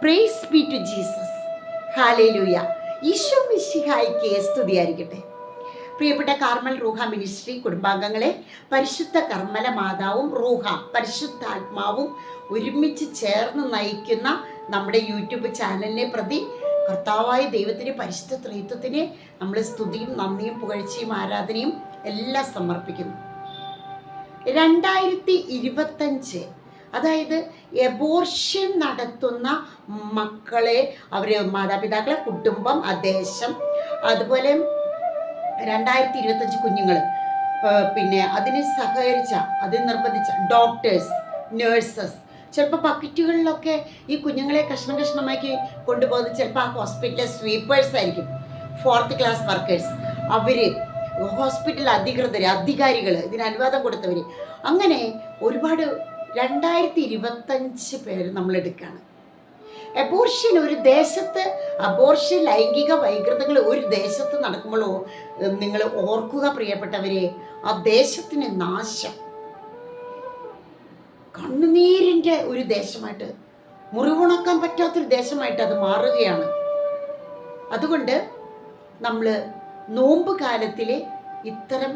Praise be to Jesus hallelujah Eesho മിശിഹായിക്ക് സ്തുതിയായിരിക്കട്ടെ. പ്രിയപ്പെട്ട കാർമൽ റൂഹ മിനിസ്ട്രി കുടുംബാംഗങ്ങളെ പരിശുദ്ധ കർമ്മല മാതാവും റൂഹ പരിശുദ്ധാത്മാവും ഒരുമിച്ച് ചേർന്ന് നയിക്കുന്ന നമ്മുടെ യൂട്യൂബ് ചാനലിനെ പ്രതി കർത്താവായ ദൈവത്തിന്റെ പരിശുദ്ധ ത്രൈത്വത്തിന് നമ്മൾ സ്തുതിയും നന്ദിയും പുകഴ്ചയും ആരാധനയും എല്ലാം സമർപ്പിക്കുന്നു. രണ്ടായിരത്തി ഇരുപത്തഞ്ച് അതായത് എബോർഷൻ നടത്തുന്ന മക്കളെ അവർ മാതാപിതാക്കളെ കുടുംബം ദേശം അതുപോലെ രണ്ടായിരത്തി ഇരുപത്തഞ്ച് കുഞ്ഞുങ്ങൾ പിന്നെ അതിന് സഹകരിച്ച അതിന് നിർബന്ധിച്ച ഡോക്ടേഴ്സ് നേഴ്സസ് ചിലപ്പോൾ പക്കറ്റുകളിലൊക്കെ ഈ കുഞ്ഞുങ്ങളെ കഷ്ണം കഷ്ണമാക്കി കൊണ്ടുപോകുന്നത് ചിലപ്പോൾ ആ ഹോസ്പിറ്റലിലെ സ്വീപ്പേഴ്സ് ആയിരിക്കും. ഫോർത്ത് ക്ലാസ് വർക്കേഴ്സ് അവർ ഹോസ്പിറ്റൽ അധികൃതർ അധികാരികൾ ഇതിന് അനുവാദം കൊടുത്തവർ അങ്ങനെ ഒരുപാട് രണ്ടായിരത്തി ഇരുപത്തഞ്ച് പേര് നമ്മൾ എടുക്കുകയാണ് അബോർഷൻ ഒരു ദേശത്ത് അബോർഷൻ ലൈംഗിക വൈകൃതങ്ങൾ ഒരു ദേശത്ത് നടക്കുമ്പോഴോ നിങ്ങൾ ഓർക്കുക പ്രിയപ്പെട്ടവരെ ആ ദേശത്തിന് നാശം. കണ്ണുനീരിന്റെ ഒരു ദേശമായിട്ട് മുറിവുണക്കാൻ പറ്റാത്തൊരു ദേശമായിട്ട് അത് മാറുകയാണ്. അതുകൊണ്ട് നമ്മൾ നോമ്പ് കാലത്തിലെ ഇത്തരം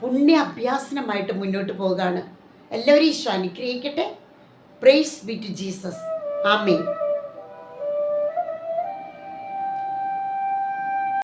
പുണ്യ അഭ്യാസനമായിട്ട് മുന്നോട്ട് പോവുകയാണ്. എല്ലാവരും ഈശോ അനുഗ്രഹിക്കട്ടെ. പ്രൈസ് ബി ടു ജീസസ് ആമേ